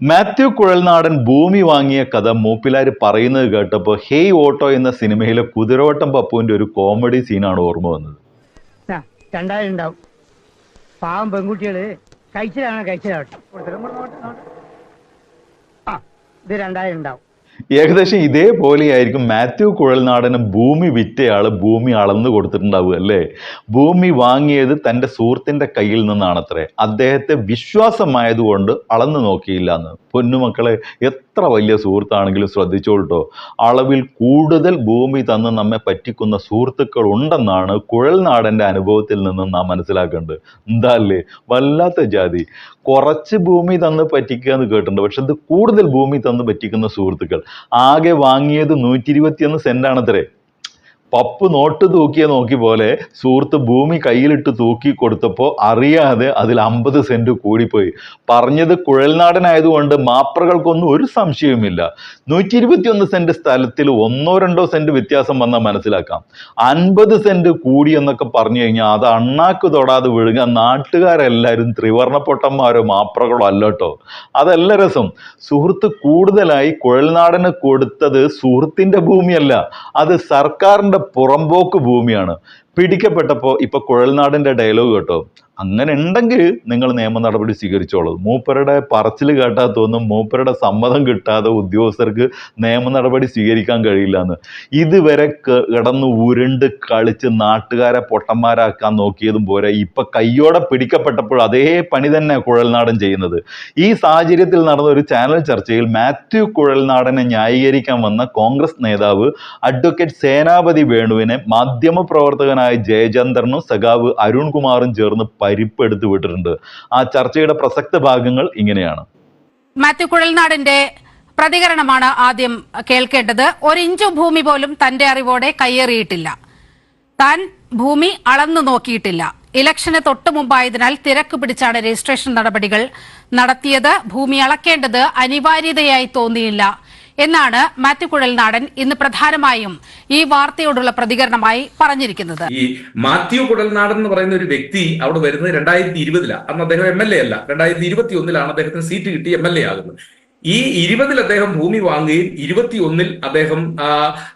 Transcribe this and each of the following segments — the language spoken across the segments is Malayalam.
മാത്യു കുഴൽനാടൻ ഭൂമി വാങ്ങിയ കഥ മൂപ്പിലാര് പറയുന്നത് കേട്ടപ്പോൾ ഹേയ് ഓട്ടോ എന്ന സിനിമയിലെ കുതിരവട്ടം പപ്പുവിന്റെ ഒരു കോമഡി സീനാണ് ഓർമ്മ വന്നത്. പാവം പെൺകുട്ടികൾ കഴിച്ചിലാണ് കഴിച്ചിലാവട്ടെ? ഇത് രണ്ടായിരം ഉണ്ടാവും. ഏകദേശം ഇതേപോലെയായിരിക്കും മാത്യു കുഴൽനാടന് ഭൂമി വിറ്റയാൾ ഭൂമി അളന്നു കൊടുത്തിട്ടുണ്ടാവുക അല്ലേ? ഭൂമി വാങ്ങിയത് തന്റെ സുഹൃത്തിന്റെ കയ്യിൽ നിന്നാണത്രേ. അദ്ദേഹത്തെ വിശ്വാസമായതുകൊണ്ട് അളന്നു നോക്കിയില്ല എന്ന്. പൊന്നുമക്കളെ എത്ര വലിയ സുഹൃത്താണെങ്കിലും ശ്രദ്ധിച്ചോളൂട്ടോ അളവിൽ കൂടുതൽ ഭൂമി തന്ന് നമ്മെ പറ്റിക്കുന്ന സുഹൃത്തുക്കൾ ഉണ്ടെന്നാണ് കുഴൽനാടന്റെ അനുഭവത്തിൽ നിന്ന് നാം മനസ്സിലാക്കേണ്ടത്. എന്താല്ലേ? വല്ലാത്ത ജാതി. കുറച്ച് ഭൂമി തന്ന് പറ്റിക്കുക എന്ന് കേട്ടിട്ടുണ്ട്. പക്ഷെ ഇത് കൂടുതൽ ഭൂമി തന്ന് പറ്റിക്കുന്ന സുഹൃത്തുക്കൾ? ആകെ വാങ്ങിയത് നൂറ്റി ഇരുപത്തിയൊന്ന് സെന്റാണത്രേ പപ്പ് നോട്ട് തൂക്കിയ നോക്കി പോലെ സുഹൃത്ത് ഭൂമി കയ്യിലിട്ട് തൂക്കി കൊടുത്തപ്പോൾ അറിയാതെ അതിൽ അമ്പത് സെന്റ് കൂടിപ്പോയി. പറഞ്ഞത് കുഴൽനാടനായതുകൊണ്ട് മാപ്രകൾക്കൊന്നും ഒരു സംശയവുമില്ല. നൂറ്റി ഇരുപത്തിയൊന്ന് സെന്റ് സ്ഥലത്തിൽ ഒന്നോ രണ്ടോ സെന്റ് വ്യത്യാസം വന്നാൽ മനസ്സിലാക്കാം. അൻപത് സെന്റ് കൂടി എന്നൊക്കെ പറഞ്ഞു കഴിഞ്ഞാൽ അത് അണ്ണാക്ക് തൊടാതെ വിഴുങ്ങാൻ നാട്ടുകാരെല്ലാവരും ത്രിവർണ പൊട്ടന്മാരോ മാപ്രകളോ അല്ലോട്ടോ അതല്ല രസം. സുഹൃത്ത് കൂടുതലായി കുഴൽനാടന് കൊടുത്തത് സുഹൃത്തിന്റെ ഭൂമിയല്ല. അത് സർക്കാരിന്റെ പുറമ്പോക്ക് ഭൂമിയാണ്. പിടിക്കപ്പെട്ടപ്പോൾ ഇപ്പൊ കുഴൽനാടിന്റെ ഡയലോഗ് കേട്ടോ. അങ്ങനെ ഉണ്ടെങ്കിൽ നിങ്ങൾ നിയമ നടപടി സ്വീകരിച്ചോളൂ. മൂപ്പരുടെ പറച്ചിൽ കേട്ടാൽ തോന്നും മൂപ്പരുടെ സമ്മതം കിട്ടാതെ ഉദ്യോഗസ്ഥർക്ക് നിയമ നടപടി സ്വീകരിക്കാൻ കഴിയില്ല എന്ന് ഇതുവരെ കിടന്ന് ഉരുണ്ട് കളിച്ച് നാട്ടുകാരെ പൊട്ടന്മാരാക്കാൻ നോക്കിയതും പോരെ. ഇപ്പൊ കയ്യോടെ പിടിക്കപ്പെട്ടപ്പോൾ അതേ പണി തന്നെ കുഴൽനാടൻ ചെയ്യുന്നത്. ഈ സാഹചര്യത്തിൽ നടന്ന ഒരു ചാനൽ ചർച്ചയിൽ മാത്യു കുഴൽനാടനെ ന്യായീകരിക്കാൻ വന്ന കോൺഗ്രസ് നേതാവ് അഡ്വക്കേറ്റ് സേനാപതി വേണുവിനെ മാധ്യമപ്രവർത്തകനായ ജയചന്ദ്രനും സഖാവ് അരുൺകുമാറും ചേർന്ന് പരിപ്പെടുത്ത് വിട്ടിട്ടുണ്ട്. ആ ചർച്ചയുടെ പ്രസക്ത ഭാഗങ്ങൾ ഇങ്ങനെയാണ്. മാത്യു കുഴൽനാടിന്റെ പ്രതികരണമാണ് ആദ്യം കേൾക്കേണ്ടത്. ഒരിഞ്ചു ഭൂമി പോലും തന്റെ അറിവോടെ കയ്യേറിയിട്ടില്ല. താൻ ഭൂമി അളന്നു നോക്കിയിട്ടില്ല. ഇലക്ഷന് തൊട്ടു മുമ്പായതിനാൽ തിരക്ക് പിടിച്ചാണ് രജിസ്ട്രേഷൻ നടപടികൾ നടത്തിയത്. ഭൂമി അളക്കേണ്ടത് അനിവാര്യതയായി തോന്നിയില്ല. എന്നാണ് മാത്യു കുഴൽനാടൻ ഇന്ന് പ്രധാനമായും ഈ വാർത്തയോടുള്ള പ്രതികരണമായി പറഞ്ഞിരിക്കുന്നത്. ഈ മാത്യു കുടൽനാടൻ എന്ന് പറയുന്ന ഒരു വ്യക്തി അവിടെ വരുന്നത് രണ്ടായിരത്തി ഇരുപതിലാണ് അന്ന് അദ്ദേഹം എം എൽ എ അല്ല. രണ്ടായിരത്തി ഇരുപത്തി ഒന്നിലാണ് അദ്ദേഹത്തിന് സീറ്റ് കിട്ടി എം എൽ എ ആകുന്നത്. ഈ ഇരുപതിൽ അദ്ദേഹം ഭൂമി വാങ്ങുകയും ഇരുപത്തി ഒന്നിൽ അദ്ദേഹം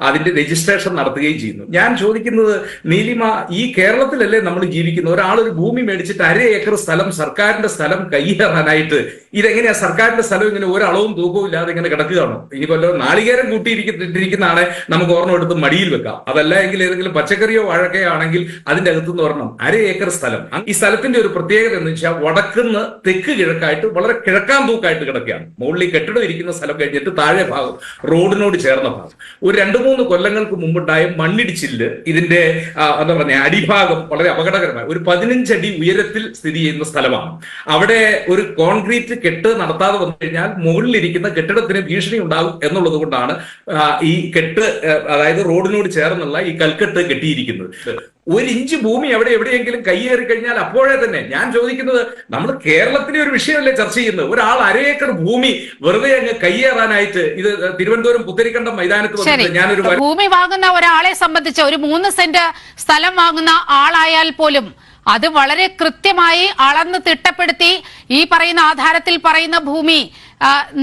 അതിന്റെ രജിസ്ട്രേഷൻ നടത്തുകയും ചെയ്യുന്നു. ഞാൻ ചോദിക്കുന്നത് നീലിമ ഈ കേരളത്തിലല്ലേ നമ്മൾ ജീവിക്കുന്നത്? ഒരാൾ ഒരു ഭൂമി മേടിച്ചിട്ട് അര ഏക്കർ സ്ഥലം സർക്കാരിന്റെ സ്ഥലം കൈയേറാനായിട്ട് ഇതെങ്ങനെയാ? സർക്കാരിന്റെ സ്ഥലം ഇങ്ങനെ ഒരളവും തൂക്കവും ഇല്ലാതെ ഇങ്ങനെ കിടക്കുകയാണോ? ഇനി വല്ലോ നാളികേരം കൂട്ടിയിരിക്കുന്നതാണ് നമുക്ക് ഓർമ്മ എടുത്ത് മടിയിൽ വെക്കാം. അതല്ല എങ്കിൽ ഏതെങ്കിലും പച്ചക്കറിയോ വാഴക്കയോ ആണെങ്കിൽ അതിന്റെ അകത്തുനിന്ന് ഒരെണ്ണം. അര ഏക്കർ സ്ഥലം. ഈ സ്ഥലത്തിന്റെ ഒരു പ്രത്യേകത എന്ന് വെച്ചാൽ വടക്കുന്ന് തെക്ക് കിഴക്കായിട്ട് വളരെ കിഴക്കാൻ തൂക്കായിട്ട് കിടക്കുകയാണ്. മുകളിൽ കെട്ടിടം ഇരിക്കുന്ന സ്ഥലം കഴിഞ്ഞിട്ട് താഴെ ഭാഗം റോഡിനോട് ചേർന്ന ഭാഗം. ഒരു രണ്ടു മൂന്ന് കൊല്ലങ്ങൾക്ക് മുമ്പുണ്ടായ മണ്ണിടിച്ചിൽ ഇതിന്റെ എന്താ പറഞ്ഞ അടിഭാഗം വളരെ അപകടകരമായ. ഒരു പതിനഞ്ചടി ഉയരത്തിൽ സ്ഥിതി ചെയ്യുന്ന സ്ഥലമാണ്. അവിടെ ഒരു കോൺക്രീറ്റ് കെട്ട് നടത്താതെ വന്നു കഴിഞ്ഞാൽ മുകളിലിരിക്കുന്ന കെട്ടിടത്തിന് ഭീഷണി ഉണ്ടാകും എന്നുള്ളത് കൊണ്ടാണ് ഈ കെട്ട് അതായത് റോഡിനോട് ചേർന്നുള്ള ഈ കൽക്കെട്ട് കെട്ടിയിരിക്കുന്നത്. ഒരു ഇഞ്ച് ഭൂമി എവിടെ എവിടെയെങ്കിലും കയ്യേറി കഴിഞ്ഞാൽ അപ്പോഴേ തന്നെ ഞാൻ ചോദിക്കുന്നത് നമ്മൾ കേരളത്തിലെ ഒരു വിഷയമല്ലേ ചർച്ച ചെയ്യുന്നത്? ഒരാൾ അരയേക്കർ ഭൂമി വെറുതെ അങ്ങ് കയ്യേറാനായിട്ട് ഇത് തിരുവനന്തപുരം പുത്തരിക്കണ്ടം മൈതാനത്ത് വന്നിട്ട് ഞാനൊരു ഭൂമി വാങ്ങുന്ന ഒരാളെ സംബന്ധിച്ച് ഒരു മൂന്ന് സെന്റ് സ്ഥലം വാങ്ങുന്ന ആളായാൽ പോലും അത് വളരെ കൃത്യമായി അളന്ന് തിട്ടപ്പെടുത്തി ഈ പറയുന്ന ആധാരത്തിൽ പറയുന്ന ഭൂമി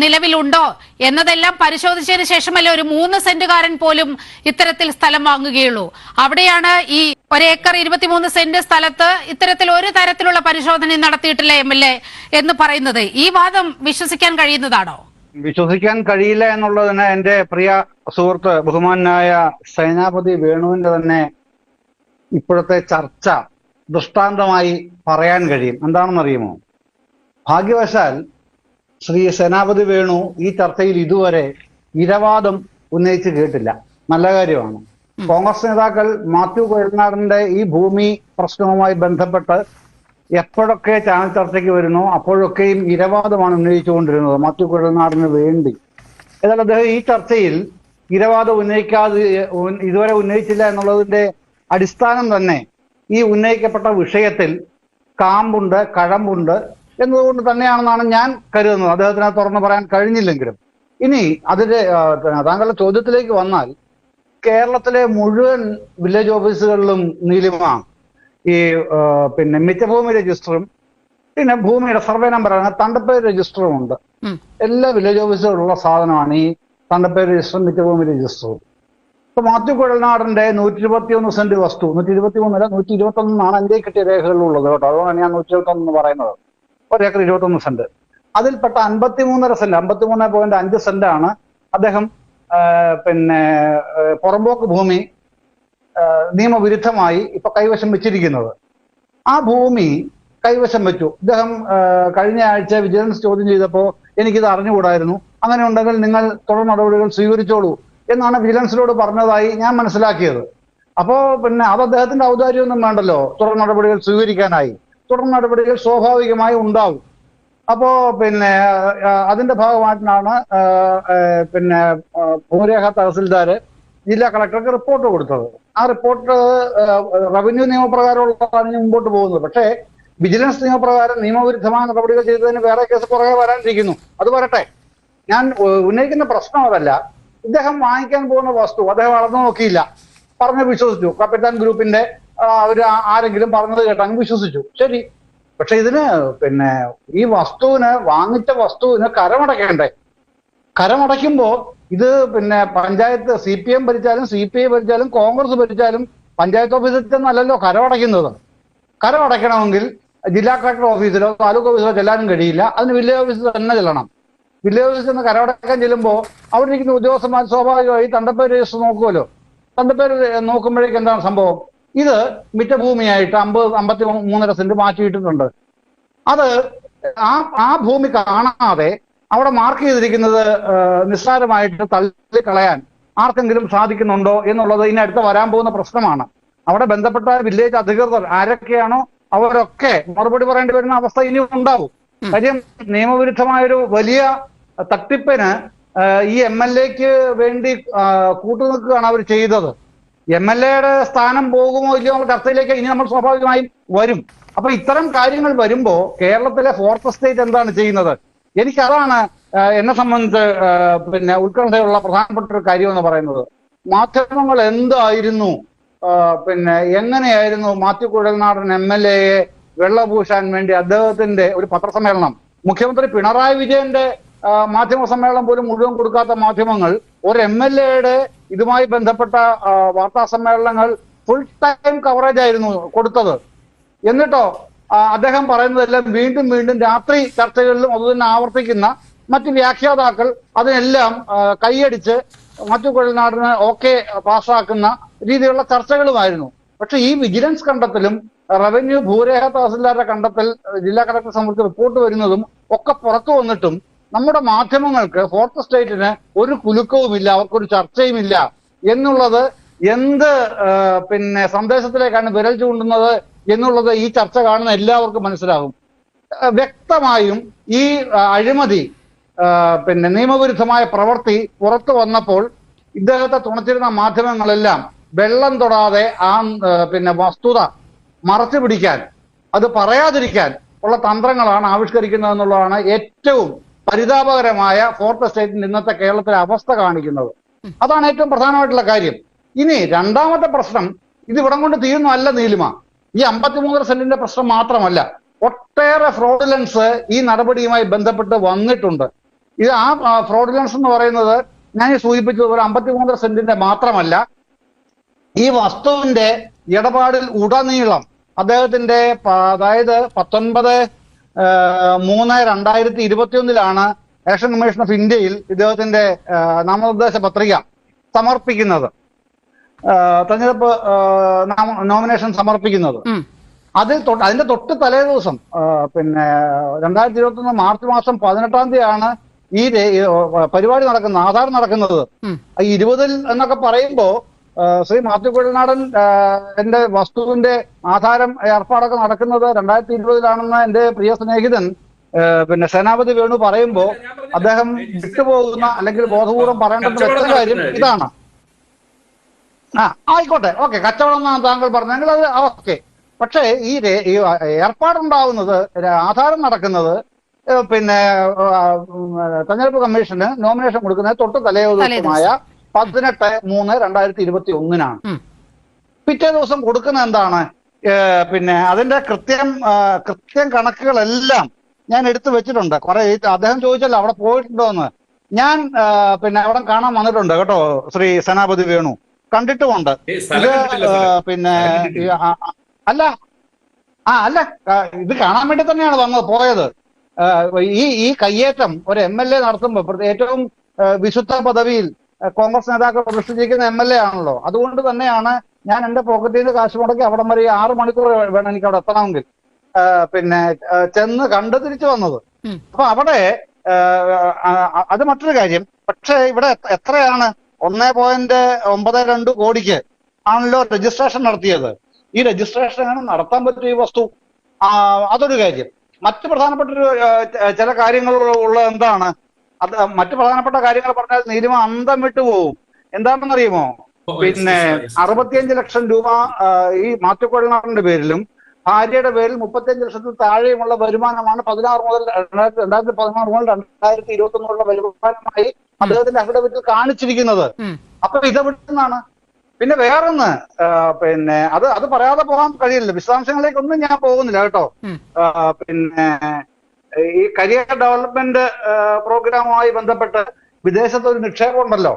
നിലവിലുണ്ടോ എന്നതെല്ലാം പരിശോധിച്ചതിന് ശേഷമല്ലേ ഒരു മൂന്ന് സെന്റുകാരൻ പോലും ഇത്തരത്തിൽ സ്ഥലം വാങ്ങുകയുള്ളൂ. അവിടെയാണ് ഈ ഒരേക്കർ ഇരുപത്തിമൂന്ന് സെന്റ് സ്ഥലത്ത് ഇത്തരത്തിൽ ഒരു തരത്തിലുള്ള പരിശോധന നടത്തിയിട്ടില്ല എം എൽ എ എന്ന് പറയുന്നത്. ഈ വാദം വിശ്വസിക്കാൻ കഴിയുന്നതാണോ? വിശ്വസിക്കാൻ കഴിയില്ല എന്നുള്ളതിന് എന്റെ പ്രിയ സുഹൃത്ത് ബഹുമാനായ സേനാപതി വേണുവിന്റെ തന്നെ ഇപ്പോഴത്തെ ചർച്ച ദൃഷ്ടാന്തമായി പറയാൻ കഴിയും. എന്താണെന്നറിയുമോ? ഭാഗ്യവശാൽ ശ്രീ സേനാപതി വേണു ഈ ചർച്ചയിൽ ഇതുവരെ ഇരവാദം ഉന്നയിച്ച് കേട്ടില്ല. നല്ല കാര്യമാണ്. കോൺഗ്രസ് നേതാക്കൾ മാത്യു കുഴൽനാടന്റെ ഈ ഭൂമി പ്രശ്നവുമായി ബന്ധപ്പെട്ട് എപ്പോഴൊക്കെ ചാനൽ ചർച്ചയ്ക്ക് വരുന്നു അപ്പോഴൊക്കെയും ഇരവാദമാണ് ഉന്നയിച്ചുകൊണ്ടിരുന്നത് മാത്യു കൊഴുനാടിന് വേണ്ടി. എന്നാൽ അദ്ദേഹം ഈ ചർച്ചയിൽ ഇരവാദം ഉന്നയിക്കാതെ ഇതുവരെ ഉന്നയിച്ചില്ല എന്നുള്ളതിന്റെ അടിസ്ഥാനം തന്നെ ഈ ഉന്നയിക്കപ്പെട്ട വിഷയത്തിൽ കാമ്പുണ്ട് കഴമ്പുണ്ട് എന്നതുകൊണ്ട് തന്നെയാണെന്നാണ് ഞാൻ കരുതുന്നത്. അദ്ദേഹത്തിന് തുറന്നു പറയാൻ കഴിഞ്ഞില്ലെങ്കിലും. ഇനി അതിന്റെ താങ്കളുടെ ചോദ്യത്തിലേക്ക് വന്നാൽ കേരളത്തിലെ മുഴുവൻ വില്ലേജ് ഓഫീസുകളിലും നീലിമ ഈ പിന്നെ മിച്ചഭൂമി രജിസ്റ്ററും പിന്നെ ഭൂമിയുടെ സർവേ നമ്പറാണ് തണ്ടപ്പേര് രജിസ്റ്ററും ഉണ്ട്. എല്ലാ വില്ലേജ് ഓഫീസുകളുള്ള സാധനമാണ് ഈ തണ്ടപ്പേര് രജിസ്റ്ററും മിച്ചഭൂമി രജിസ്റ്ററും. ഇപ്പൊ മാത്യു കുഴൽനാടിന്റെ നൂറ്റി ഇരുപത്തി ഒന്ന് സെന്റ് വസ്തു നൂറ്റി ഇരുപത്തി മൂന്നല്ല നൂറ്റി ഇരുപത്തി ഒന്നാണ് എന്റെ കിട്ടിയ രേഖകളിലുള്ളത് കേട്ടോ. അതുകൊണ്ടാണ് ഞാൻ നൂറ്റി ഇരുപത്തി ഒന്ന് പറയുന്നത്. ഒരേക്കർ ഇരുപത്തി ഒന്ന് സെന്റ്. അതിൽപ്പെട്ട അൻപത്തി മൂന്നര സെന്റ് അമ്പത്തി മൂന്ന് പോയിന്റ് അഞ്ച് സെന്റ് ആണ് അദ്ദേഹം പിന്നെ പുറമ്പോക്ക് ഭൂമി നിയമവിരുദ്ധമായി ഇപ്പൊ കൈവശം വെച്ചിരിക്കുന്നത്. ആ ഭൂമി കൈവശം വെച്ചു. ഇദ്ദേഹം കഴിഞ്ഞ ആഴ്ച വിജിലൻസ് ചോദ്യം ചെയ്തപ്പോൾ എനിക്കിത് അറിഞ്ഞുകൂടായിരുന്നു. അങ്ങനെ ഉണ്ടെങ്കിൽ നിങ്ങൾ തുടർ നടപടികൾ സ്വീകരിച്ചോളൂ എന്നാണ് വിജിലൻസിനോട് പറഞ്ഞതായി ഞാൻ മനസ്സിലാക്കിയത്. അപ്പോ പിന്നെ അത് അദ്ദേഹത്തിന്റെ ഔദാര്യമൊന്നും വേണ്ടല്ലോ. തുടർ നടപടികൾ സ്വീകരിക്കാനായി. തുടർ നടപടികൾ സ്വാഭാവികമായി ഉണ്ടാവും. അപ്പോ പിന്നെ അതിന്റെ ഭാഗമായിട്ടാണ് പിന്നെ ഭൂരേഖ തഹസിൽദാര് ജില്ലാ കളക്ടർക്ക് റിപ്പോർട്ട് കൊടുത്തത്. ആ റിപ്പോർട്ട് റവന്യൂ നിയമപ്രകാരമുള്ളതാണ് ഇനി മുമ്പോട്ട് പോകുന്നത് പക്ഷേ വിജിലൻസ് നിയമപ്രകാരം നിയമവിരുദ്ധമായ നടപടികൾ ചെയ്തതിന് വേറെ കേസ് പുറകെ വരാനിരിക്കുന്നു. അത് വരട്ടെ. ഞാൻ ഉന്നയിക്കുന്ന പ്രശ്നം അതല്ല. ഇദ്ദേഹം വാങ്ങിക്കാൻ പോകുന്ന വസ്തു അദ്ദേഹം അളന്നു നോക്കിയില്ല. പറഞ്ഞ് വിശ്വസിച്ചു. കപ്പിത്താൻ ഗ്രൂപ്പിന്റെ അവർ ആരെങ്കിലും പറഞ്ഞത് കേട്ടങ്ങ് വിശ്വസിച്ചു. ശരി. പക്ഷെ ഇതിന് പിന്നെ ഈ വസ്തുവിന് വാങ്ങിച്ച വസ്തുവിന് കരമടയ്ക്കണ്ടേ കരമടയ്ക്കുമ്പോ ഇത് പിന്നെ പഞ്ചായത്ത് സി പി എം ഭരിച്ചാലും സി പി ഐ ഭരിച്ചാലും കോൺഗ്രസ് ഭരിച്ചാലും പഞ്ചായത്ത് ഓഫീസിൽ ചെന്നല്ലല്ലോ കരമടയ്ക്കുന്നത്. കരമടയ്ക്കണമെങ്കിൽ ജില്ലാ കളക്ടർ ഓഫീസിലോ താലൂക്ക് ഓഫീസിലോ ചെല്ലാനും കഴിയില്ല. അതിന് വില്ലേജ് ഓഫീസിൽ തന്നെ ചെല്ലണം. വില്ലേജ് ഓഫീസിൽ നിന്ന് കരമടയ്ക്കാൻ ചെല്ലുമ്പോൾ അവിടെ ഇരിക്കുന്ന ഉദ്യോഗസ്ഥന്മാർ സ്വാഭാവികമായി തണ്ടപ്പേര് രജിസ്റ്റർ നോക്കുമല്ലോ. തണ്ടപ്പേര് നോക്കുമ്പോഴേക്ക് എന്താണ് സംഭവം? ഇത് മിറ്റഭൂമിയായിട്ട് അമ്പത് അമ്പത്തി മൂന്നര സെന്റ് മാറ്റിയിട്ടിട്ടുണ്ട്. അത് ആ ആ ഭൂമി കാണാതെ അവിടെ മാർക്ക് ചെയ്തിരിക്കുന്നത് നിസ്സാരമായിട്ട് നിസ്സാരമായിട്ട് തള്ളിക്കളയാൻ ആർക്കെങ്കിലും സാധിക്കുന്നുണ്ടോ എന്നുള്ളത് ഇനി അടുത്ത് വരാൻ പോകുന്ന പ്രശ്നമാണ്. അവിടെ ബന്ധപ്പെട്ട വില്ലേജ് അധികൃതർ ആരൊക്കെയാണോ അവരൊക്കെ മറുപടി പറയേണ്ടി വരുന്ന അവസ്ഥ ഇനി ഉണ്ടാവും. കാര്യം നിയമവിരുദ്ധമായൊരു വലിയ തട്ടിപ്പിന് ഈ എം എൽ എക്ക് വേണ്ടി കൂട്ടുനിൽക്കുകയാണ് അവർ ചെയ്തത്. എം എൽ എയുടെ സ്ഥാനം പോകുമോ ഇല്ലയോ ചർച്ചയിലേക്ക് ഇനി നമ്മൾ സ്വാഭാവികമായും വരും. അപ്പൊ ഇത്തരം കാര്യങ്ങൾ വരുമ്പോ കേരളത്തിലെ ഫോർത്ത് സ്റ്റേറ്റ് എന്താണ് ചെയ്യുന്നത്? എനിക്ക് അതാണ് എന്നെ സംബന്ധിച്ച് പിന്നെ ഉത്കണ്ഠയുള്ള പ്രധാനപ്പെട്ട ഒരു കാര്യം എന്ന് പറയുന്നത്. മാധ്യമങ്ങൾ എന്തായിരുന്നു? പിന്നെ എങ്ങനെയായിരുന്നു മാത്യു കുഴൽനാടൻ എം എൽ എയെ വെള്ളപൂശാൻ വേണ്ടി അദ്ദേഹത്തിന്റെ ഒരു പത്രസമ്മേളനം? മുഖ്യമന്ത്രി പിണറായി വിജയന്റെ മാധ്യമ സമ്മേളനം പോലും മുഴുവൻ കൊടുക്കാത്ത മാധ്യമങ്ങൾ ഒരു എം എൽ എയുടെ ഇതുമായി ബന്ധപ്പെട്ട വാർത്താ സമ്മേളനങ്ങൾ ഫുൾ ടൈം കവറേജ് ആയിരുന്നു കൊടുത്തത്. എന്നിട്ടോ അദ്ദേഹം പറയുന്നതെല്ലാം വീണ്ടും വീണ്ടും രാത്രി ചർച്ചകളിലും അതുതന്നെ ആവർത്തിക്കുന്ന മറ്റ് വ്യാഖ്യാതാക്കൾ അതിനെല്ലാം കൈയടിച്ച് മറ്റു കുഴൽനാടിനെ ഓക്കെ പാസ്സാക്കുന്ന രീതിയിലുള്ള ചർച്ചകളുമായിരുന്നു. പക്ഷെ ഈ വിജിലൻസ് കണ്ടെത്തലും റവന്യൂ ഭൂരേഖ തഹസിൽദാരുടെ കണ്ടെത്തൽ ജില്ലാ കളക്ടർ സംബന്ധിച്ച് റിപ്പോർട്ട് വരുന്നതും ഒക്കെ പുറത്തു വന്നിട്ടും നമ്മുടെ മാധ്യമങ്ങൾക്ക് ഫോർത്ത് സ്റ്റേറ്റിന് ഒരു കുലുക്കവുമില്ല അവർക്കൊരു ചർച്ചയുമില്ല എന്നുള്ളത് എന്ത് പിന്നെ സന്ദേശത്തിലേക്കാണ് വിരൽ ചൂണ്ടുന്നത് എന്നുള്ളത് ഈ ചർച്ച കാണുന്ന എല്ലാവർക്കും മനസ്സിലാകും. വ്യക്തമായും ഈ അഴിമതി പിന്നെ നിയമവിരുദ്ധമായ പ്രവൃത്തി പുറത്തു വന്നപ്പോൾ ഇദ്ദേഹത്തെ തുണച്ചിരുന്ന മാധ്യമങ്ങളെല്ലാം വെള്ളം തൊടാതെ ആ, പിന്നെ വസ്തുത മറച്ചു പിടിക്കാൻ അത് പറയാതിരിക്കാൻ ഉള്ള തന്ത്രങ്ങളാണ് ആവിഷ്കരിക്കുന്നത് എന്നുള്ളതാണ് ഏറ്റവും പരിതാപകരമായ ഫോർത്ത് എസ്റ്റേറ്റിന്റെ ഇന്നത്തെ കേരളത്തിലെ അവസ്ഥ കാണിക്കുന്നത്. അതാണ് ഏറ്റവും പ്രധാനമായിട്ടുള്ള കാര്യം. ഇനി രണ്ടാമത്തെ പ്രശ്നം ഇത് ഇവിടം കൊണ്ട് തീരുന്നതല്ല നീലിമ. ഈ അമ്പത്തിമൂന്നര സെന്റിന്റെ പ്രശ്നം മാത്രമല്ല ഒട്ടേറെ ഫ്രോഡുലൻസ് ഈ നടപടിയുമായി ബന്ധപ്പെട്ട് വന്നിട്ടുണ്ട്. ഇത് ആ ഫ്രോഡുലൻസ് എന്ന് പറയുന്നത് ഞാൻ സൂചിപ്പിച്ചതുപോലെ അമ്പത്തിമൂന്നര സെന്റിന്റെ മാത്രമല്ല ഈ വസ്തുവിന്റെ ഇടപാടിൽ ഉടനീളം അദ്ദേഹത്തിന്റെ അതായത് പത്തൊൻപത് മൂന്ന് രണ്ടായിരത്തി ഇരുപത്തിയൊന്നിലാണ് ഇലക്ഷൻ കമ്മീഷൻ ഓഫ് ഇന്ത്യയിൽ ഇദ്ദേഹത്തിന്റെ നാമനിർദ്ദേശ പത്രിക സമർപ്പിക്കുന്നത്. തെരഞ്ഞെടുപ്പ് നോമിനേഷൻ സമർപ്പിക്കുന്നത്. അതിൽ തൊട്ട് അതിന്റെ തൊട്ട് തലേ ദിവസം പിന്നെ രണ്ടായിരത്തി ഇരുപത്തി ഒന്ന് മാർച്ച് മാസം പതിനെട്ടാം തീയതിയാണ് ഈ പരിപാടി നടക്കുന്നത് ആധാർ നടക്കുന്നത്. ഇരുപതിൽ എന്നൊക്കെ പറയുമ്പോ ശ്രീ മാത്യു കുഴൽനാടൻ എന്റെ വസ്തുവിന്റെ ആധാരം ഏർപ്പാടൊക്കെ നടക്കുന്നത് രണ്ടായിരത്തി ഇരുപതിലാണെന്ന് എന്റെ പ്രിയ സ്നേഹിതൻ പിന്നെ സേനാപതി വേണു പറയുമ്പോ അദ്ദേഹം വിട്ടുപോകുന്ന അല്ലെങ്കിൽ ബോധപൂർവം പറയേണ്ടുന്ന വ്യക്ത കാര്യം ഇതാണ്. ആ ആയിക്കോട്ടെ. ഓക്കെ കച്ചവടം എന്നാണ് താങ്കൾ പറഞ്ഞത് അത് ഓക്കെ. പക്ഷേ ഈ ഏർപ്പാടുണ്ടാവുന്നത് ആധാരം നടക്കുന്നത് പിന്നെ തെരഞ്ഞെടുപ്പ് കമ്മീഷന് നോമിനേഷൻ കൊടുക്കുന്നത് തൊട്ട് തലേ ദിവസമായ പതിനെട്ട് മൂന്ന് രണ്ടായിരത്തി ഇരുപത്തി ഒന്നിനാണ്. പിറ്റേ ദിവസം കൊടുക്കുന്ന എന്താണ്? പിന്നെ അതിന്റെ കൃത്യം കൃത്യം കണക്കുകളെല്ലാം ഞാൻ എടുത്തു വെച്ചിട്ടുണ്ട്. കുറെ അദ്ദേഹം ചോദിച്ചല്ലോ അവിടെ പോയിട്ടുണ്ടോ എന്ന് ഞാൻ പിന്നെ അവിടെ കാണാൻ വന്നിട്ടുണ്ട് കേട്ടോ ശ്രീ സേനാപതി വേണു. കണ്ടിട്ടുമുണ്ട്. ഇത്. പിന്നെ അല്ല. ആ അല്ല. ഇത് കാണാൻ വേണ്ടി തന്നെയാണ് വന്നത് പോയത്. ഈ ഈ കയ്യേറ്റം ഒരു എം എൽ എ നടത്തുമ്പോൾ ഏറ്റവും വിശുദ്ധ പദവിയിൽ കോൺഗ്രസ് നേതാക്കൾ പ്രതിഷ്ഠിച്ചിരിക്കുന്ന എം എൽ എ ആണല്ലോ. അതുകൊണ്ട് തന്നെയാണ് ഞാൻ എന്റെ പോക്കറ്റിൽ നിന്ന് കാശ് മുടക്കി അവിടം വരെ ആറ് മണിക്കൂർ വേണം എനിക്ക് അവിടെ എത്തണമെങ്കിൽ. പിന്നെ ചെന്ന് കണ്ട് തിരിച്ചു വന്നത്. അപ്പൊ അവിടെ അത് മറ്റൊരു കാര്യം. പക്ഷേ ഇവിടെ എത്രയാണ്? ഒന്നേ പോയിന്റ് ഒമ്പത് രണ്ട് കോടിക്ക് ആണല്ലോ രജിസ്ട്രേഷൻ നടത്തിയത്. ഈ രജിസ്ട്രേഷൻ എങ്ങനെ നടത്താൻ പറ്റും ഈ വസ്തു? അതൊരു കാര്യം. മറ്റു പ്രധാനപ്പെട്ട ഒരു ചില കാര്യങ്ങൾ ഉള്ള എന്താണ്? അത് മറ്റു പ്രധാനപ്പെട്ട കാര്യങ്ങൾ പറഞ്ഞാൽ നീലിമ അന്തം വിട്ടു പോകും എന്താണെന്നറിയുമോ? പിന്നെ അറുപത്തിയഞ്ച് ലക്ഷം രൂപ ഈ മാറ്റുകൊള്ളാറിന്റെ പേരിലും ഭാര്യയുടെ പേരിൽ മുപ്പത്തിയഞ്ച് ലക്ഷത്തിൽ താഴെയുമുള്ള വരുമാനമാണ് പതിനാറ് മുതൽ രണ്ടായിരത്തി രണ്ടായിരത്തി പതിനാറ് മുതൽ രണ്ടായിരത്തി ഇരുപത്തി ഒന്നിലുള്ള വരുമാനമായി അദ്ദേഹത്തിന്റെ അഫിഡവിറ്റിൽ കാണിച്ചിരിക്കുന്നത്. അപ്പൊ ഇതെവിടെ നിന്നാണ്? പിന്നെ വേറൊന്ന് പിന്നെ അത് അത് പറയാതെ പോകാൻ കഴിയില്ല. വിശദാംശങ്ങളിലേക്കൊന്നും ഞാൻ പോകുന്നില്ല കേട്ടോ. പിന്നെ ഈ കരിയർ ഡെവലപ്മെന്റ് പ്രോഗ്രാമുമായി ബന്ധപ്പെട്ട് വിദേശത്ത് ഒരു നിക്ഷേപം ഉണ്ടല്ലോ.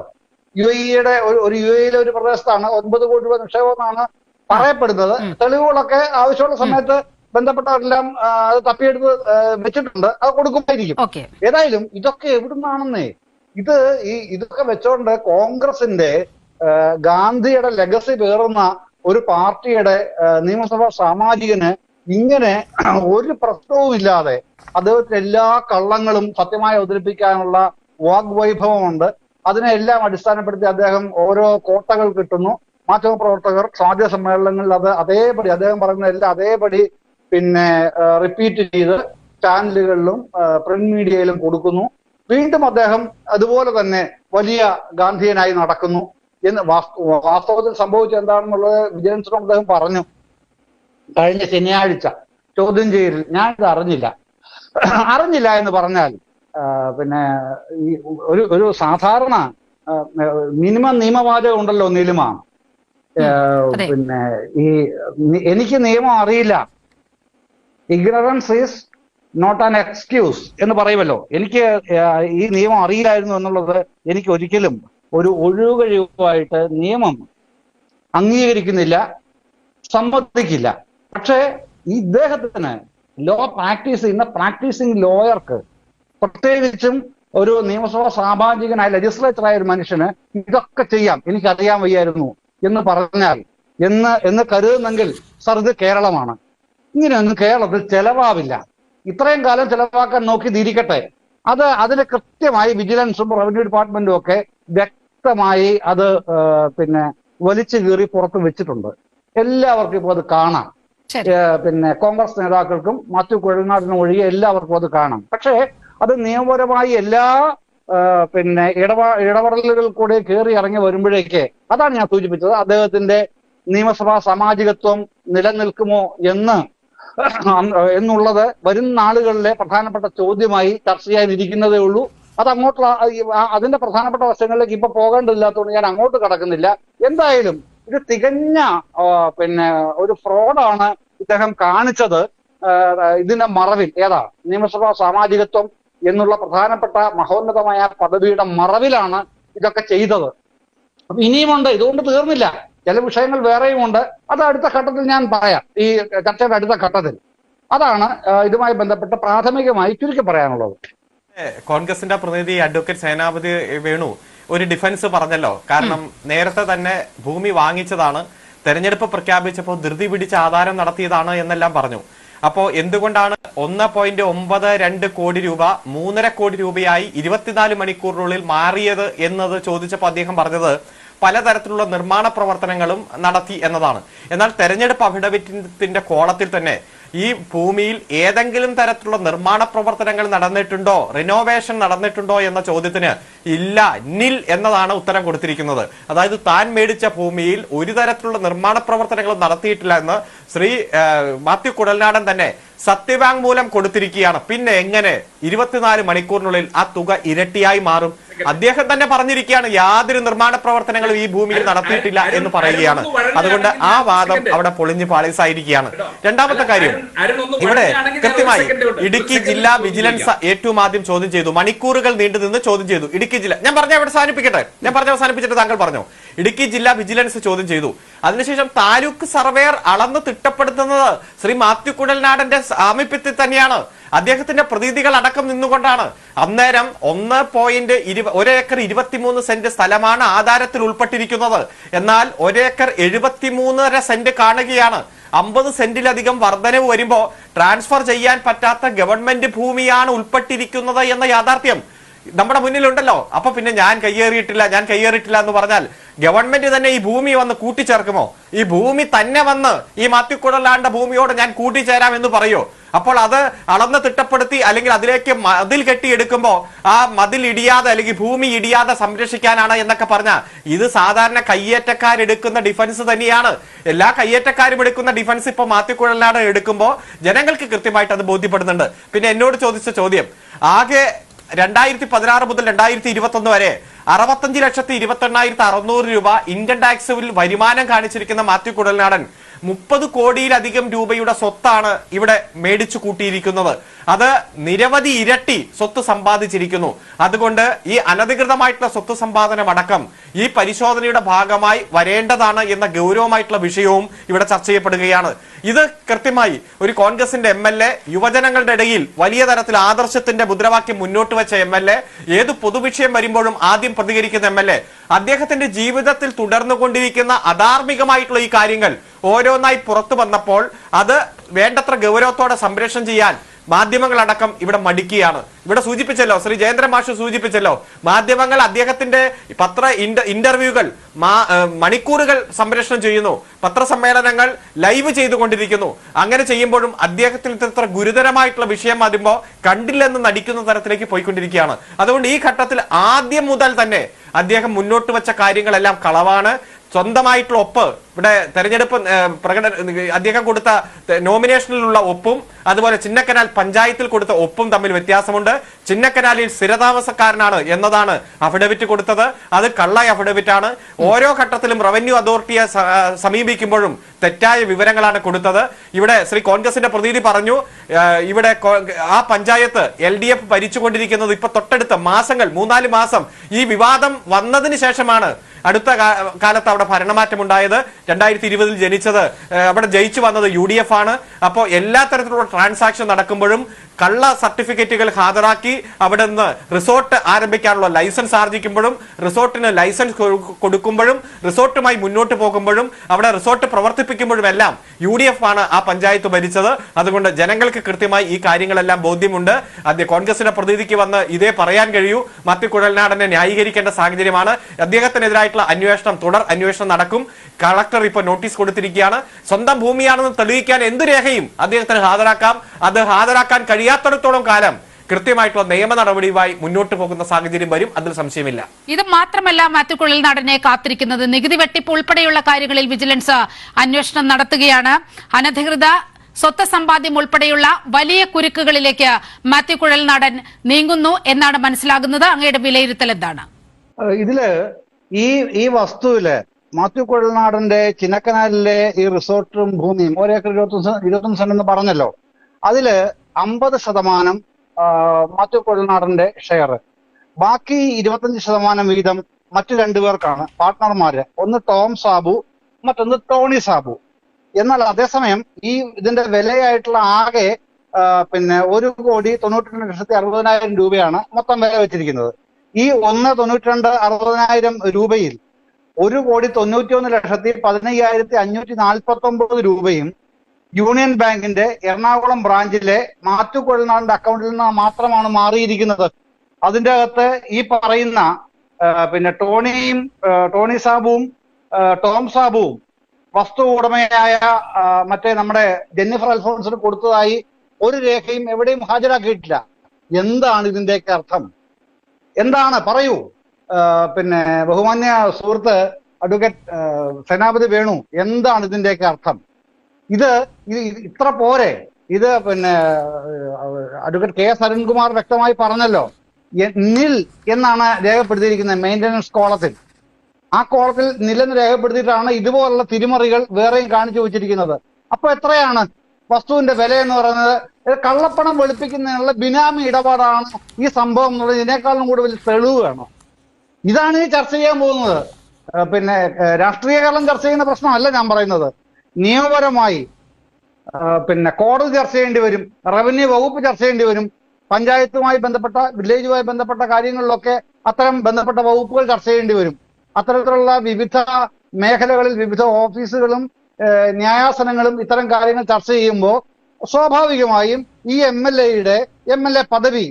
യു ഇയുടെ ഒരു യു എയിലെ ഒരു പ്രദേശത്താണ്. ഒൻപത് കോടി രൂപ നിക്ഷേപം എന്നാണ് പറയപ്പെടുന്നത്. തെളിവുകളൊക്കെ ആവശ്യമുള്ള സമയത്ത് ബന്ധപ്പെട്ടവരെല്ലാം അത് തപ്പിയെടുത്ത് വെച്ചിട്ടുണ്ട്. അത് കൊടുക്കുമായിരിക്കും. ഏതായാലും ഇതൊക്കെ എവിടുന്നാണെന്നേ? ഇത് ഈ ഇതൊക്കെ വെച്ചോണ്ട് കോൺഗ്രസിന്റെ ഗാന്ധിയുടെ ലെഗസി പേറുന്ന ഒരു പാർട്ടിയുടെ നിയമസഭാ സാമാജികന് ഇങ്ങനെ ഒരു പ്രശ്നവുമില്ലാതെ അദ്ദേഹത്തിന് എല്ലാ കള്ളങ്ങളും സത്യമായി അവതരിപ്പിക്കാനുള്ള വാഗ്വൈഭവമുണ്ട്. അതിനെ എല്ലാം അടിസ്ഥാനപ്പെടുത്തി അദ്ദേഹം ഓരോ കോട്ടകൾ കിട്ടുന്നു. മാധ്യമപ്രവർത്തകർ സാധ്യ സമ്മേളനങ്ങളിൽ അത് അതേപടി അദ്ദേഹം പറയുന്ന എല്ലാം അതേപടി പിന്നെ റിപ്പീറ്റ് ചെയ്ത് ചാനലുകളിലും പ്രിന്റ് മീഡിയയിലും കൊടുക്കുന്നു. വീണ്ടും അദ്ദേഹം അതുപോലെ തന്നെ വലിയ ഗാന്ധിയനായി നടക്കുന്നു. എന്ന് വാസ്ത- വാസ്തവത്തിൽ സംഭവിച്ചത് എന്താണെന്നുള്ളത് വിജിലൻസിനോട് അദ്ദേഹം പറഞ്ഞു. കഴിഞ്ഞ ശനിയാഴ്ച ചോദ്യം ചെയ്യലിൽ ഞാനിത് അറിഞ്ഞില്ല. അറിഞ്ഞില്ല എന്ന് പറഞ്ഞാൽ പിന്നെ ഈ ഒരു ഒരു സാധാരണ മിനിമം നിയമവാചകം ഉണ്ടല്ലോ നീലിമ. പിന്നെ ഈ എനിക്ക് നിയമം അറിയില്ല. Ignorance is not an excuse എന്ന് പറയുമല്ലോ. എനിക്ക് ഈ നിയമം അറിയില്ലായിരുന്നു എന്നുള്ളത് എനിക്ക് ഒരിക്കലും ഒരു ഒഴിവുകഴിവായിട്ട് നിയമം അംഗീകരിക്കുന്നില്ല സമ്മതിക്കില്ല. പക്ഷേ ഈ ഇദ്ദേഹത്തിന് ലോ പ്രാക്ടീസ് ചെയ്യുന്ന പ്രാക്ടീസിങ് ലോയർക്ക് പ്രത്യേകിച്ചും ഒരു നിയമസഭാ സാമാജികനായ ലെജിസ്ലേറ്ററായ ഒരു മനുഷ്യന് ഇതൊക്കെ ചെയ്യാം എനിക്കറിയാൻ വയ്യായിരുന്നു എന്ന് പറഞ്ഞാൽ എന്ന് എന്ന് കരുതുന്നെങ്കിൽ സർ ഇത് കേരളമാണ്. ഇങ്ങനെയൊന്നും കേരളത്തിൽ ചെലവാവില്ല. ഇത്രയും കാലം ചെലവാക്കാൻ നോക്കി തിരിക്കട്ടെ. അത് അതിന് കൃത്യമായി വിജിലൻസും റവന്യൂ ഡിപ്പാർട്ട്മെന്റും ഒക്കെ വ്യക്തമായി അത് പിന്നെ വലിച്ചു കീറി പുറത്ത് വെച്ചിട്ടുണ്ട്. എല്ലാവർക്കും ഇപ്പോൾ അത് കാണാം. പിന്നെ കോൺഗ്രസ് നേതാക്കൾക്കും മാത്യു കുഴൽനാടിനും ഒഴികെ എല്ലാവർക്കും അത് കാണാം. പക്ഷേ അത് നിയമപരമായി എല്ലാ പിന്നെ ഇടപാ ഇടപെടലുകൾ കൂടെ കയറി ഇറങ്ങി വരുമ്പോഴേക്ക് അതാണ് ഞാൻ സൂചിപ്പിച്ചത്. അദ്ദേഹത്തിന്റെ നിയമസഭാ സാമാജികത്വം നിലനിൽക്കുമോ എന്ന് എന്നുള്ളത് വരും നാളുകളിലെ പ്രധാനപ്പെട്ട ചോദ്യമായി ചർച്ച ചെയ്യാനിരിക്കുന്നതേ ഉള്ളൂ. അത് അങ്ങോട്ടുള്ള അതിന്റെ പ്രധാനപ്പെട്ട വശങ്ങളിലേക്ക് ഇപ്പൊ പോകേണ്ടതില്ലാത്തതുകൊണ്ട് ഞാൻ അങ്ങോട്ട് കടക്കുന്നില്ല. എന്തായാലും ഇത് തികഞ്ഞ പിന്നെ ഒരു ഫ്രോഡാണ് ഇദ്ദേഹം കാണിച്ചത്. ഇതിന്റെ മറവിൽ ഏതാ? നിയമസഭാ സാമാജികത്വം എന്നുള്ള പ്രധാനപ്പെട്ട മഹോന്നതമായ പദവിയുടെ മറവിലാണ് ഇതൊക്കെ ചെയ്തത്. അപ്പൊ ഇനിയുമുണ്ട്. ഇതുകൊണ്ട് തീർന്നില്ല. ചില വിഷയങ്ങൾ വേറെയും ഉണ്ട് അത് അടുത്ത ഘട്ടത്തിൽ ഞാൻ പറയാം. ഈ ചർച്ചയുടെ അടുത്ത ഘട്ടത്തിൽ. അതാണ് ഇതുമായി ബന്ധപ്പെട്ട് പ്രാഥമികമായി ചുരുക്കി പറയാനുള്ളത്. കോൺഗ്രസിന്റെ പ്രതിനിധി അഡ്വക്കേറ്റ് സേനാപതി വേണു. ഒരു ഡിഫൻസ് പറഞ്ഞല്ലോ. കാരണം നേരത്തെ തന്നെ ഭൂമി വാങ്ങിച്ചതാണ് തെരഞ്ഞെടുപ്പ് പ്രഖ്യാപിച്ചപ്പോൾ ധൃതി പിടിച്ച് ആധാരം നടത്തിയതാണ് എന്നെല്ലാം പറഞ്ഞു. അപ്പോ എന്തുകൊണ്ടാണ് ഒന്ന് പോയിന്റ് ഒമ്പത് രണ്ട് കോടി രൂപ മൂന്നര കോടി രൂപയായി ഇരുപത്തിനാല് മണിക്കൂറിനുള്ളിൽ മാറിയത് എന്നത് ചോദിച്ചപ്പോൾ അദ്ദേഹം പറഞ്ഞത് പലതരത്തിലുള്ള നിർമ്മാണ പ്രവർത്തനങ്ങളും നടത്തി എന്നതാണ്. എന്നാൽ തെരഞ്ഞെടുപ്പ് അഫിഡവിറ്റിന്റെ കോളത്തിൽ തന്നെ ഈ ഭൂമിയിൽ ഏതെങ്കിലും തരത്തിലുള്ള നിർമ്മാണ പ്രവർത്തനങ്ങൾ നടന്നിട്ടുണ്ടോ? റിനോവേഷൻ നടന്നിട്ടുണ്ടോ എന്ന ചോദ്യത്തിന് ഇല്ല നിൽ എന്നതാണ് ഉത്തരം കൊടുത്തിരിക്കുന്നത്. അതായത് താൻ മേടിച്ച ഭൂമിയിൽ ഒരു തരത്തിലുള്ള നിർമ്മാണ പ്രവർത്തനങ്ങളും നടത്തിയിട്ടില്ല എന്ന് ശ്രീ മാത്യു കുടൽനാടൻ തന്നെ സത്യവാങ്മൂലം കൊടുത്തിരിക്കുകയാണ്. പിന്നെ എങ്ങനെ ഇരുപത്തിനാല് മണിക്കൂറിനുള്ളിൽ ആ തുക ഇരട്ടിയായി മാറും? അദ്ദേഹം തന്നെ പറഞ്ഞിരിക്കുകയാണ് യാതൊരു നിർമ്മാണ പ്രവർത്തനങ്ങളും ഈ ഭൂമിയിൽ നടത്തിയിട്ടില്ല എന്ന് പറയുകയാണ്. അതുകൊണ്ട് ആ വാദം അവിടെ പൊളിഞ്ഞു പാളീസായിരിക്കുകയാണ്. രണ്ടാമത്തെ കാര്യം ഇവിടെ കൃത്യമായി ഇടുക്കി ജില്ലാ വിജിലൻസ്. ഏറ്റവും ആദ്യം ചോദ്യം ചെയ്തു. മണിക്കൂറുകൾ നീണ്ടു നിന്ന് ചോദ്യം ചെയ്തു. ഇടുക്കി ജില്ല ഞാൻ പറഞ്ഞ അവിടെ അവസാനിപ്പിക്കട്ടെ. ഞാൻ പറഞ്ഞ അവസാനിപ്പിച്ചിട്ട് താങ്കൾ പറഞ്ഞു? ഇടുക്കി ജില്ലാ വിജിലൻസ് ചോദ്യം ചെയ്തു. അതിനുശേഷം താലൂക്ക് സർവേയർ അളന്ന് തിട്ടപ്പെടുത്തുന്നത് ശ്രീ മാത്യു കുഴൽനാടന്റെ സാമീപ്യത്തിൽ തന്നെയാണ്. അദ്ദേഹത്തിന്റെ പ്രതീതികൾ അടക്കം നിന്നുകൊണ്ടാണ്. അന്നേരം ഒന്ന് പോയിന്റ് ഇരുപ ഒരേക്കർ ഇരുപത്തിമൂന്ന് സെന്റ് സ്ഥലമാണ് ആധാരത്തിൽ ഉൾപ്പെട്ടിരിക്കുന്നത്. എന്നാൽ ഒരേക്കർ എഴുപത്തിമൂന്നര സെന്റ് കാണുകയാണ്. അമ്പത് സെന്റിലധികം വർധനവ് വരുമ്പോ ട്രാൻസ്ഫർ ചെയ്യാൻ പറ്റാത്ത ഗവൺമെന്റ് ഭൂമിയാണ് ഉൾപ്പെട്ടിരിക്കുന്നത് എന്ന യാഥാർത്ഥ്യം. നമ്മുടെ മുന്നിലുണ്ടല്ലോ. അപ്പൊ പിന്നെ ഞാൻ കയ്യേറിയിട്ടില്ല ഞാൻ കയ്യേറിയിട്ടില്ല എന്ന് പറഞ്ഞാൽ ഗവൺമെന്റ് തന്നെ ഈ ഭൂമി വന്ന് കൂട്ടിച്ചേർക്കുമോ? ഈ ഭൂമി തന്നെ വന്ന് ഈ മാത്യുക്കുടലാണ്ട ഭൂമിയോട് ഞാൻ കൂട്ടിച്ചേരാം എന്ന് പറയോ? അപ്പോൾ അത് അളന്ന് തിട്ടപ്പെടുത്തി അല്ലെങ്കിൽ അതിലേക്ക് മതിൽ കെട്ടിയെടുക്കുമ്പോ ആ മതിൽ ഇടിയാതെ അല്ലെങ്കിൽ ഭൂമി ഇടിയാതെ സംരക്ഷിക്കാനാണ് എന്നൊക്കെ പറഞ്ഞ ഇത് സാധാരണ കയ്യേറ്റക്കാരെടുക്കുന്ന ഡിഫൻസ് തന്നെയാണ്. എല്ലാ കയ്യേറ്റക്കാരും എടുക്കുന്ന ഡിഫൻസ് ഇപ്പൊ മാത്യുക്കുഴലാട് എടുക്കുമ്പോൾ ജനങ്ങൾക്ക് കൃത്യമായിട്ട് അത് ബോധ്യപ്പെടുന്നുണ്ട്. പിന്നെ എന്നോട് ചോദിച്ച ചോദ്യം ആകെ രണ്ടായിരത്തി പതിനാറ് മുതൽ രണ്ടായിരത്തി ഇരുപത്തി ഒന്ന് വരെ അറുപത്തഞ്ച് ലക്ഷത്തി ഇരുപത്തി എണ്ണായിരത്തി അറുന്നൂറ് രൂപ ഇൻകം ടാക്സിൽ വരുമാനം കാണിച്ചിരിക്കുന്ന മാത്യു കുടൽനാടൻ മുപ്പത് കോടിയിലധികം രൂപയുടെ സ്വത്താണ് ഇവിടെ മേടിച്ചു കൂട്ടിയിരിക്കുന്നത്. അത് നിരവധി ഇരട്ടി സ്വത്ത് സമ്പാദിച്ചിരിക്കുന്നു. അതുകൊണ്ട് ഈ അനധികൃതമായിട്ടുള്ള സ്വത്ത് സമ്പാദനമടക്കം ഈ പരിശോധനയുടെ ഭാഗമായി വരേണ്ടതാണ് എന്ന ഗൗരവമായിട്ടുള്ള വിഷയവും ഇവിടെ ചർച്ച ചെയ്യപ്പെടുകയാണ്. ഇത് കൃത്യമായി ഒരു കോൺഗ്രസിന്റെ എം എൽ എ യുവജനങ്ങളുടെ ഇടയിൽ വലിയ തരത്തിൽ ആദർശത്തിന്റെ മുദ്രാവാക്യം മുന്നോട്ട് വെച്ച എം എൽ എ ഏത് പൊതുവിഷയം വരുമ്പോഴും ആദ്യം പ്രതികരിക്കുന്ന എം എൽ എ അദ്ദേഹത്തിന്റെ ജീവിതത്തിൽ തുടർന്നുകൊണ്ടിരിക്കുന്ന അധാർമികമായിട്ടുള്ള ഈ കാര്യങ്ങൾ ഓരോന്നായി പുറത്തു വന്നപ്പോൾ അത് വേണ്ടത്ര ഗൗരവത്തോടെ സംരക്ഷണം ചെയ്യാൻ മാധ്യമങ്ങളടക്കം ഇവിടെ മടിക്കുകയാണ്. ഇവിടെ സൂചിപ്പിച്ചല്ലോ ശ്രീ ജയേന്ദ്ര മാഷു സൂചിപ്പിച്ചല്ലോ മാധ്യമങ്ങൾ അദ്ദേഹത്തിന്റെ പത്ര ഇന്റർവ്യൂകൾ മണിക്കൂറുകൾ സംപ്രേഷണം ചെയ്യുന്നു. പത്രസമ്മേളനങ്ങൾ ലൈവ് ചെയ്തുകൊണ്ടിരിക്കുന്നു. അങ്ങനെ ചെയ്യുമ്പോഴും അദ്ദേഹത്തിന് ഇത്ര ഗുരുതരമായിട്ടുള്ള വിഷയം വരുമ്പോ കണ്ടില്ലെന്ന് നടിക്കുന്ന തരത്തിലേക്ക് പോയിക്കൊണ്ടിരിക്കുകയാണ്. അതുകൊണ്ട് ഈ ഘട്ടത്തിൽ ആദ്യം മുതൽ തന്നെ അദ്ദേഹം മുന്നോട്ട് വെച്ച കാര്യങ്ങളെല്ലാം കളവാണ്. സ്വന്തമായിട്ടുള്ള ഒപ്പ്. ഇവിടെ തെരഞ്ഞെടുപ്പ് പ്രകടന അദ്ദേഹം കൊടുത്ത നോമിനേഷനിലുള്ള ഒപ്പും അതുപോലെ ചിന്നക്കനാൽ പഞ്ചായത്തിൽ കൊടുത്ത ഒപ്പും തമ്മിൽ വ്യത്യാസമുണ്ട്. ചിന്നക്കനാലിൽ സ്ഥിരതാമസക്കാരനാണ് എന്നതാണ് അഫിഡവിറ്റ് കൊടുത്തത്. അത് കള്ള അഫിഡവിറ്റ് ആണ് ഓരോ ഘട്ടത്തിലും റവന്യൂ അതോറിറ്റിയെ സമീപിക്കുമ്പോഴും തെറ്റായ വിവരങ്ങളാണ് കൊടുത്തത്. ഇവിടെ ശ്രീ കോൺഗ്രസിന്റെ പ്രതിനിധി പറഞ്ഞു ഇവിടെ ആ പഞ്ചായത്ത് എൽ ഡി എഫ് ഭരിച്ചുകൊണ്ടിരിക്കുന്നത് ഇപ്പൊ തൊട്ടടുത്ത മാസങ്ങൾ മൂന്നാൽ മാസം ഈ വിവാദം വന്നതിന് ശേഷമാണ് അടുത്ത കാലത്ത് അവിടെ ഭരണമാറ്റം ഉണ്ടായത് രണ്ടായിരത്തി ഇരുപതിൽ ജനിച്ചത് അവിടെ ജയിച്ചു വന്നത് യു ആണ്. അപ്പോൾ എല്ലാ തരത്തിലുള്ള ട്രാൻസാക്ഷൻ നടക്കുമ്പോഴും കള്ള സർട്ടിഫിക്കറ്റുകൾ ഹാജരാക്കി അവിടെ നിന്ന് റിസോർട്ട് ആരംഭിക്കാനുള്ള ലൈസൻസ് ആർജിക്കുമ്പോഴും റിസോർട്ടിന് ലൈസൻസ് കൊടുക്കുമ്പോഴും റിസോർട്ടുമായി മുന്നോട്ട് പോകുമ്പോഴും അവിടെ റിസോർട്ട് പ്രവർത്തിപ്പിക്കുമ്പോഴും എല്ലാം യു ഡി എഫ് ആണ് ആ പഞ്ചായത്ത് ഭരിച്ചത്. അതുകൊണ്ട് ജനങ്ങൾക്ക് കൃത്യമായി ഈ കാര്യങ്ങളെല്ലാം ബോധ്യമുണ്ട്. അദ്ദേഹം കോൺഗ്രസിന്റെ പ്രതിനിധിക്ക് വന്ന് ഇതേ പറയാൻ കഴിയൂ. മറ്റു കുഴൽനാടനെ ന്യായീകരിക്കേണ്ട സാഹചര്യമാണ്. അദ്ദേഹത്തിനെതിരായിട്ടുള്ള അന്വേഷണം തുടർ അന്വേഷണം നടക്കും. കളക്ടർ ഇപ്പോൾ നോട്ടീസ് കൊടുത്തിരിക്കുകയാണ്. സ്വന്തം ഭൂമിയാണെന്ന് തെളിയിക്കാൻ എന്ത് രേഖയും അദ്ദേഹത്തിന് ഹാജരാക്കാം. അത് ഹാജരാക്കാൻ കഴിയാത്തിടത്തോളം കാലം കൃത്യമായിട്ടുള്ള നിയമ നടപടിയുമായി മുന്നോട്ട് പോകുന്ന സാഹചര്യം വരും അതിൽ സംശയമില്ല. ഇത് മാത്രമല്ല മാത്യു നടനെ കാത്തിരിക്കുന്നത്. നികുതി വെട്ടിപ്പ് ഉൾപ്പെടെയുള്ള കാര്യങ്ങളിൽ വിജിലൻസ് അന്വേഷണം നടത്തുകയാണ്. അനധികൃത സ്വത്ത് സമ്പാദ്യം ഉൾപ്പെടെയുള്ള വലിയ കുരുക്കുകളിലേക്ക് മാത്യു കുഴൽനാടൻ നീങ്ങുന്നു എന്നാണ് മനസ്സിലാകുന്നത്. അങ്ങയുടെ വിലയിരുത്തൽ എന്താണ്? ഇതിൽ ഈ ഈ വസ്തുവിൽ മാത്യു കുഴൽനാടന്റെ ചിന്നക്കനാലിലെ ഈ റിസോർട്ടും ഭൂമിയും ഒരേക്കർ ഇരുപത്തൊന്ന് ഇരുപത്തൊന്ന് സെന്റ് എന്ന് പറഞ്ഞല്ലോ. അതിൽ അമ്പത് ശതമാനം മാത്യു കുഴൽനാടന്റെ ഷെയർ ബാക്കി ഇരുപത്തഞ്ച് ശതമാനം വീതം മറ്റു രണ്ടുപേർക്കാണ് പാർട്ട്ണർമാര് ഒന്ന് ടോം സാബു മറ്റൊന്ന് ടോണി സാബു. എന്നാൽ അതേസമയം ഈ ഇതിന്റെ വിലയായിട്ടുള്ള ആകെ പിന്നെ ഒരു കോടി തൊണ്ണൂറ്റി രണ്ട് ലക്ഷത്തി അറുപതിനായിരം രൂപയാണ് മൊത്തം വില വെച്ചിരിക്കുന്നത്. ഈ ഒന്ന് തൊണ്ണൂറ്റി രണ്ട് അറുപതിനായിരം രൂപയിൽ ഒരു കോടി തൊണ്ണൂറ്റി ഒന്ന് ലക്ഷത്തി പതിനയ്യായിരത്തി അഞ്ഞൂറ്റി നാൽപ്പത്തി ഒമ്പത് രൂപയും യൂണിയൻ ബാങ്കിന്റെ എറണാകുളം ബ്രാഞ്ചിലെ മാത്യു കൊഴുനാടിന്റെ അക്കൗണ്ടിൽ നിന്ന് മാത്രമാണ് മാറിയിരിക്കുന്നത്. അതിന്റെ അകത്ത് ഈ പറയുന്ന പിന്നെ ടോണിയും ടോണി സാബുവും ടോം സാബുവും വസ്തു ഉടമയായ മറ്റേ നമ്മുടെ ജെന്നിഫർ അൽഫോൺസിന് കൊടുത്തതായി ഒരു രേഖയും എവിടെയും ഹാജരാക്കിയിട്ടില്ല. എന്താണ് ഇതിന്റെയൊക്കെ അർത്ഥം? എന്താണ്? പറയൂ. പിന്നെ ബഹുമാന്യ സുഹൃത്ത് അഡ്വക്കേറ്റ് സേനാപതി വേണു. എന്താണ് ഇതിന്റെയൊക്കെ അർത്ഥം? ഇത് ഇത് ഇത്ര പോരെ. ഇത് പിന്നെ അഡ്വക്കേറ്റ് കെ എസ് അരുൺകുമാർ വ്യക്തമായി പറഞ്ഞല്ലോ. നിൽ എന്നാണ് രേഖപ്പെടുത്തിയിരിക്കുന്നത് മെയിന്റനൻസ് കോളത്തിൽ. ആ കോളത്തിൽ നിലെന്ന് രേഖപ്പെടുത്തിയിട്ടാണ് ഇതുപോലുള്ള തിരിമറികൾ വേറെയും കാണിച്ചു വെച്ചിരിക്കുന്നത്. അപ്പൊ എത്രയാണ് വസ്തുവിന്റെ വില എന്ന് പറയുന്നത് കള്ളപ്പണം വെളുപ്പിക്കുന്നതിനുള്ള ബിനാമി ഇടപാടാണ് ഈ സംഭവം എന്നുള്ളത് ഇതിനേക്കാളും കൂടുതൽ തെളിവ് വേണം. ഇതാണ് ഈ ചർച്ച ചെയ്യാൻ പോകുന്നത്. പിന്നെ രാഷ്ട്രീയ രാഷ്ട്രീയകാലം ചർച്ച ചെയ്യുന്ന പ്രശ്നമല്ല ഞാൻ പറയുന്നത്. നിയമപരമായി പിന്നെ കോടതി ചർച്ച ചെയ്യേണ്ടി വരും റവന്യൂ വകുപ്പ് ചർച്ച ചെയ്യേണ്ടി വരും പഞ്ചായത്തുമായി ബന്ധപ്പെട്ട വില്ലേജുമായി ബന്ധപ്പെട്ട കാര്യങ്ങളിലൊക്കെ അത്തരം ബന്ധപ്പെട്ട വകുപ്പുകൾ ചർച്ച ചെയ്യേണ്ടി വരും. അത്തരത്തിലുള്ള വിവിധ മേഖലകളിൽ വിവിധ ഓഫീസുകളും ന്യായാസനങ്ങളും ഇത്തരം കാര്യങ്ങൾ ചർച്ച ചെയ്യുമ്പോൾ സ്വാഭാവികമായും ഈ എം എൽ എയുടെ എം എൽ എ പദവി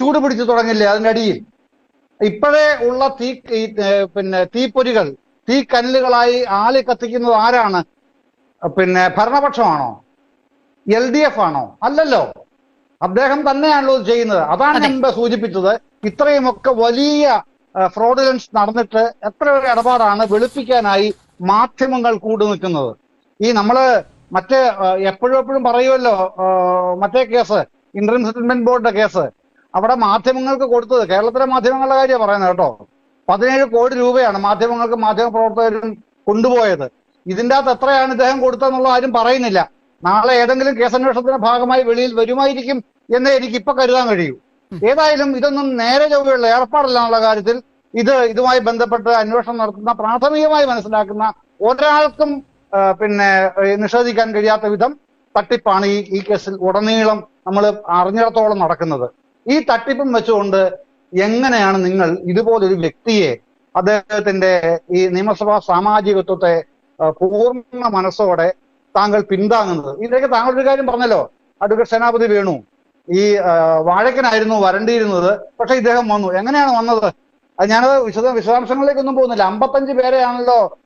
ചൂടുപിടിച്ചു തുടങ്ങില്ലേ അതിന്റെ അടിയിൽ. ഇപ്പോഴേ ഉള്ള തീ പിന്നെ തീപ്പൊരികൾ തീ കല്ലുകളായി ആളി കത്തിക്കുന്നത് ആരാണ്? പിന്നെ ഭരണപക്ഷമാണോ? എൽ ഡി എഫ് ആണോ? അല്ലല്ലോ. അദ്ദേഹം തന്നെയാണല്ലോ ഇത് ചെയ്യുന്നത്. അതാണ് മുമ്പ് സൂചിപ്പിച്ചത്. ഇത്രയുമൊക്കെ വലിയ ഫ്രോഡുലൻസ് നടന്നിട്ട് എത്ര ഒരു ഇടപാടാണ് വെളുപ്പിക്കാനായി മാധ്യമങ്ങൾ കൂടി നിൽക്കുന്നത്. ഈ നമ്മൾ മറ്റേ എപ്പോഴും എപ്പോഴും പറയുമല്ലോ മറ്റേ കേസ് ഇന്ത്യൻ സെറ്റിൽമെന്റ് ബോർഡിന്റെ കേസ്. അവിടെ മാധ്യമങ്ങൾക്ക് കൊടുത്തത് കേരളത്തിലെ മാധ്യമങ്ങളുടെ കാര്യമാണ് പറയുന്നത് കേട്ടോ. പതിനേഴ് കോടി രൂപയാണ് മാധ്യമങ്ങൾക്ക് മാധ്യമ പ്രവർത്തകരും കൊണ്ടുപോയത്. ഇതിന്റെ അകത്ത് എത്രയാണ് ഇദ്ദേഹം കൊടുത്തതെന്നുള്ള ആരും പറയുന്നില്ല. നാളെ ഏതെങ്കിലും കേസന്വേഷണത്തിന്റെ ഭാഗമായി വെളിയിൽ വരുമായിരിക്കും എന്നേ എനിക്ക് ഇപ്പൊ കരുതാൻ കഴിയൂ. ഏതായാലും ഇതൊന്നും നേരെ ചൊവ്വയുള്ള ഏർപ്പാടല്ല എന്നുള്ള കാര്യത്തിൽ ഇത് ഇതുമായി ബന്ധപ്പെട്ട് അന്വേഷണം നടത്തുന്ന പ്രാഥമികമായി മനസ്സിലാക്കുന്ന ഒരാൾക്കും പിന്നെ നിഷേധിക്കാൻ കഴിയാത്ത വിധം തട്ടിപ്പാണ് ഈ ഈ കേസിൽ ഉടനീളം നമ്മൾ അറിഞ്ഞിടത്തോളം നടക്കുന്നത്. ഈ തട്ടിപ്പും വെച്ചുകൊണ്ട് എങ്ങനെയാണ് നിങ്ങൾ ഇതുപോലൊരു വ്യക്തിയെ അദ്ദേഹത്തിന്റെ ഈ നിയമസഭാ സാമാജികത്വത്തെ പൂർണ മനസ്സോടെ താങ്കൾ പിന്താങ്ങുന്നത്. ഇതിലേക്ക് താങ്കൾ ഒരു കാര്യം പറഞ്ഞല്ലോ. അഡ്വക്കേറ്റ് സേനാപതി വേണു. ഈ വാഴക്കനായിരുന്നു വരണ്ടിയിരുന്നത് പക്ഷെ ഇദ്ദേഹം വന്നു. എങ്ങനെയാണ് വന്നത്? ഞാനത് വിശദ വിശദാംശങ്ങളിലേക്കൊന്നും പോകുന്നില്ല. അമ്പത്തഞ്ച് പേരെയാണല്ലോ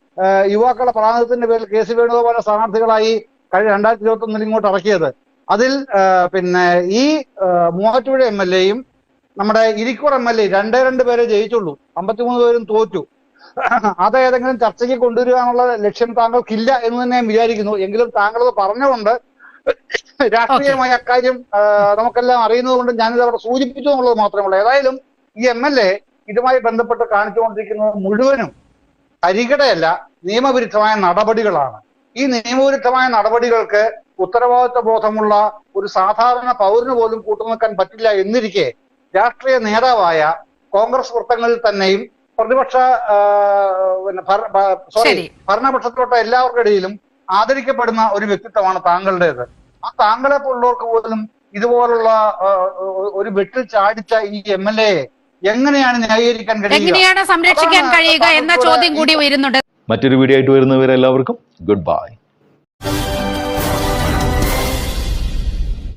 യുവാക്കളുടെ പ്രാതിനിധ്യത്തിന്റെ പേരിൽ കെ സി വേണുഗോപാല സ്ഥാനാർത്ഥികളായി കഴിഞ്ഞ രണ്ടായിരത്തി ഇരുപത്തി ഒന്നിൽ ഇങ്ങോട്ട് ഇറക്കിയത്. അതിൽ പിന്നെ ഈ മൂവാറ്റുപുഴ എം എൽ എയും നമ്മുടെ ഇരിക്കൂർ എം എൽ എ രണ്ടേ രണ്ട് പേരെ ജയിച്ചുള്ളൂ. അമ്പത്തിമൂന്ന് പേരും തോറ്റു. അത് ഏതെങ്കിലും ചർച്ചയ്ക്ക് കൊണ്ടുവരിക എന്നുള്ള ലക്ഷ്യം താങ്കൾക്കില്ല എന്ന് തന്നെ ഞാൻ വിചാരിക്കുന്നു. എങ്കിലും താങ്കളത് പറഞ്ഞുകൊണ്ട് രാഷ്ട്രീയമായ അക്കാര്യം നമുക്കെല്ലാം അറിയുന്നത് കൊണ്ട് ഞാനിത് അവിടെ സൂചിപ്പിച്ചു എന്നുള്ളത് മാത്രമേ ഉള്ളൂ. ഏതായാലും ഈ എം എൽ എ ഇതുമായി ബന്ധപ്പെട്ട് കാണിച്ചുകൊണ്ടിരിക്കുന്നത് മുഴുവനും അരികടയല്ല നിയമവിരുദ്ധമായ നടപടികളാണ്. ഈ നിയമവിരുദ്ധമായ നടപടികൾക്ക് ഉത്തരവാദിത്വ ബോധമുള്ള ഒരു സാധാരണ പൗരന് പോലും കൂട്ടുനിൽക്കാൻ പറ്റില്ല എന്നിരിക്കെ രാഷ്ട്രീയ നേതാവായ കോൺഗ്രസ് വൃത്തങ്ങളിൽ തന്നെയും പ്രതിപക്ഷ പിന്നെ സോറി ഭരണപക്ഷത്തിലോട്ട് ഭരണപക്ഷത്തിലോട്ട എല്ലാവർക്കും ഇടയിലും ആദരിക്കപ്പെടുന്ന ഒരു വ്യക്തിത്വമാണ് താങ്കളുടേത്. ആ താങ്കളെ പോലുള്ളവർക്ക് പോലും ഇതുപോലുള്ള ഒരു വെട്ടിൽ ചാടിച്ച ഈ എം എൽ എ എങ്ങനെയാണ് ന്യായീകരിക്കാൻ കഴിയുക? എങ്ങനെയാണ് സംരക്ഷിക്കാൻ കഴിയുക എന്ന ചോദ്യം കൂടി വരുന്നുണ്ട് മറ്റൊരു വീഡിയോ ആയിട്ട് വരുന്നവരെല്ലാവർക്കും ഗുഡ് ബൈ.